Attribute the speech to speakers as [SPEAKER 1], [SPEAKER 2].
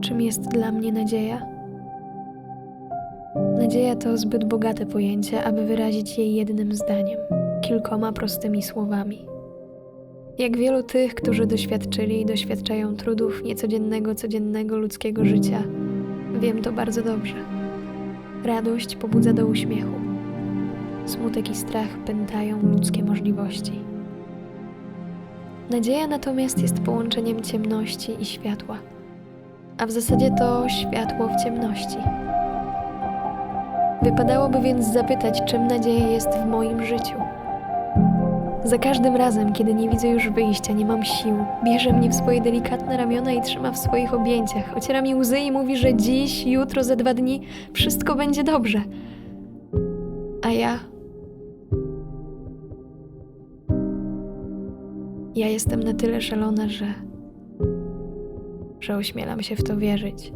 [SPEAKER 1] Czym jest dla mnie nadzieja? Nadzieja to zbyt bogate pojęcie, aby wyrazić jej jednym zdaniem, kilkoma prostymi słowami. Jak wielu tych, którzy doświadczyli i doświadczają trudów niecodziennego, codziennego ludzkiego życia, wiem to bardzo dobrze. Radość pobudza do uśmiechu. Smutek i strach pętają ludzkie możliwości. Nadzieja natomiast jest połączeniem ciemności i światła, a w zasadzie to światło w ciemności. Wypadałoby więc zapytać, czym nadzieja jest w moim życiu. Za każdym razem, kiedy nie widzę już wyjścia, nie mam sił, bierze mnie w swoje delikatne ramiona i trzyma w swoich objęciach. Ociera mi łzy i mówi, że dziś, jutro, za dwa dni wszystko będzie dobrze. A ja. Ja jestem na tyle szalona, że. Że ośmielam się w to wierzyć.